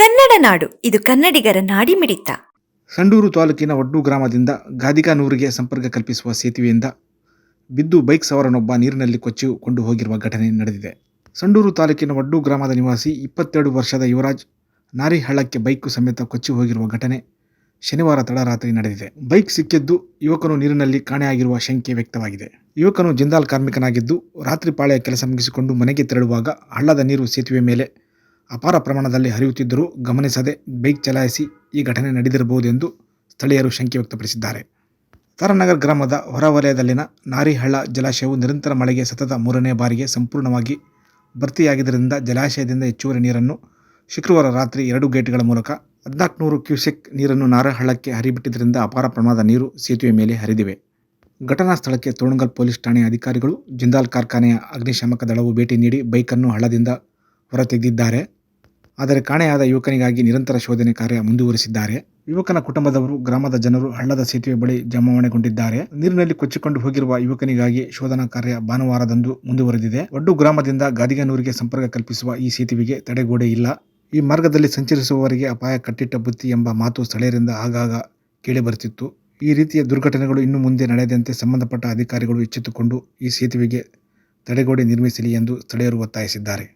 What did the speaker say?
ಕನ್ನಡ ನಾಡು, ಇದು ಕನ್ನಡಿಗರ ನಾಡಿಮಿಡಿತ ಸಂಡೂರು ತಾಲೂಕಿನ ಒಡ್ಡು ಗ್ರಾಮದಿಂದ ಗಾದಿಗಾನೂರಿಗೆ ಸಂಪರ್ಕ ಕಲ್ಪಿಸುವ ಸೇತುವೆಯಿಂದ ಬಿದ್ದು ಬೈಕ್ ಸವಾರನೊಬ್ಬ ನೀರಿನಲ್ಲಿ ಕೊಚ್ಚಿಕೊಂಡು ಹೋಗಿರುವ ಘಟನೆ ನಡೆದಿದೆ. ಸಂಡೂರು ತಾಲೂಕಿನ ಒಡ್ಡು ಗ್ರಾಮದ ನಿವಾಸಿ, ಇಪ್ಪತ್ತೆರಡು ವರ್ಷದ ಯುವರಾಜ್ ನಾರಿಹಳ್ಳಕ್ಕೆ ಬೈಕು ಸಮೇತ ಕೊಚ್ಚಿ ಹೋಗಿರುವ ಘಟನೆ ಶನಿವಾರ ತಡರಾತ್ರಿ ನಡೆದಿದೆ. ಬೈಕ್ ಸಿಕ್ಕಿದ್ದು ಯುವಕನು ನೀರಿನಲ್ಲಿ ಕಾಣೆಯಾಗಿರುವ ಶಂಕೆ ವ್ಯಕ್ತವಾಗಿದೆ. ಯುವಕನು ಜಿಂದಾಲ್ ಕಾರ್ಮಿಕನಾಗಿದ್ದು, ರಾತ್ರಿ ಪಾಳೆಯ ಕೆಲಸ ಮುಗಿಸಿಕೊಂಡು ಮನೆಗೆ ತೆರಳುವಾಗ ಹಳ್ಳದ ನೀರು ಸೇತುವೆ ಮೇಲೆ ಅಪಾರ ಪ್ರಮಾಣದಲ್ಲಿ ಹರಿಯುತ್ತಿದ್ದರೂ ಗಮನಿಸದೆ ಬೈಕ್ ಚಲಾಯಿಸಿ ಈ ಘಟನೆ ನಡೆದಿರಬಹುದು ಎಂದು ಸ್ಥಳೀಯರು ಶಂಕೆ ವ್ಯಕ್ತಪಡಿಸಿದ್ದಾರೆ. ತಾರನಗರ್ ಗ್ರಾಮದ ಹೊರವಲಯದಲ್ಲಿನ ನಾರಿಹಳ್ಳ ಜಲಾಶಯವು ನಿರಂತರ ಮಳೆಗೆ ಸತತ ಮೂರನೇ ಬಾರಿಗೆ ಸಂಪೂರ್ಣವಾಗಿ ಭರ್ತಿಯಾಗಿದ್ದರಿಂದ ಜಲಾಶಯದಿಂದ ಹೆಚ್ಚುವರಿ ನೀರನ್ನು ಶುಕ್ರವಾರ ರಾತ್ರಿ ಎರಡು ಗೇಟ್ಗಳ ಮೂಲಕ ಹದಿನಾಲ್ಕುನೂರು ಕ್ಯೂಸೆಕ್ ನೀರನ್ನು ನಾರಹಳ್ಳಕ್ಕೆ ಹರಿಬಿಟ್ಟಿದ್ದರಿಂದ ಅಪಾರ ಪ್ರಮಾಣದ ನೀರು ಸೇತುವೆ ಮೇಲೆ ಹರಿದಿವೆ. ಘಟನಾ ಸ್ಥಳಕ್ಕೆ ತೋಣಗಲ್ ಪೊಲೀಸ್ ಠಾಣೆಯ ಅಧಿಕಾರಿಗಳು ಜಿಂದಾಲ್ ಕಾರ್ಖಾನೆಯ ಅಗ್ನಿಶಾಮಕ ದಳವು ಭೇಟಿ ನೀಡಿ ಬೈಕನ್ನು ಹಳ್ಳದಿಂದ ಹೊರತೆಗೆದಿದ್ದಾರೆ. ಆದರೆ ಕಾಣೆಯಾದ ಯುವಕನಿಗಾಗಿ ನಿರಂತರ ಶೋಧನೆ ಕಾರ್ಯ ಮುಂದುವರಿಸಿದ್ದಾರೆ. ಯುವಕನ ಕುಟುಂಬದವರು, ಗ್ರಾಮದ ಜನರು ಹಳ್ಳದ ಸೇತುವೆ ಬಳಿ ಜಮಾವಣೆಗೊಂಡಿದ್ದಾರೆ. ನೀರಿನಲ್ಲಿ ಕೊಚ್ಚಿಕೊಂಡು ಹೋಗಿರುವ ಯುವಕನಿಗಾಗಿ ಶೋಧನಾ ಕಾರ್ಯ ಭಾನುವಾರದಂದು ಮುಂದುವರೆದಿದೆ. ಒಡ್ಡು ಗ್ರಾಮದಿಂದ ಗಾದಿಗನೂರಿಗೆ ಸಂಪರ್ಕ ಕಲ್ಪಿಸುವ ಈ ಸೇತುವೆಗೆ ತಡೆಗೋಡೆ ಇಲ್ಲ. ಈ ಮಾರ್ಗದಲ್ಲಿ ಸಂಚರಿಸುವವರಿಗೆ ಅಪಾಯ ಕಟ್ಟಿಟ್ಟ ಬುತ್ತಿ ಎಂಬ ಮಾತು ಸ್ಥಳೀಯರಿಂದ ಆಗಾಗ ಕೇಳಿಬರುತ್ತಿತ್ತು. ಈ ರೀತಿಯ ದುರ್ಘಟನೆಗಳು ಇನ್ನು ಮುಂದೆ ನಡೆಯದಂತೆ ಸಂಬಂಧಪಟ್ಟ ಅಧಿಕಾರಿಗಳು ಎಚ್ಚೆತ್ತುಕೊಂಡು ಈ ಸೇತುವೆಗೆ ತಡೆಗೋಡೆ ನಿರ್ಮಿಸಲಿ ಎಂದು ಸ್ಥಳೀಯರು ಒತ್ತಾಯಿಸಿದ್ದಾರೆ.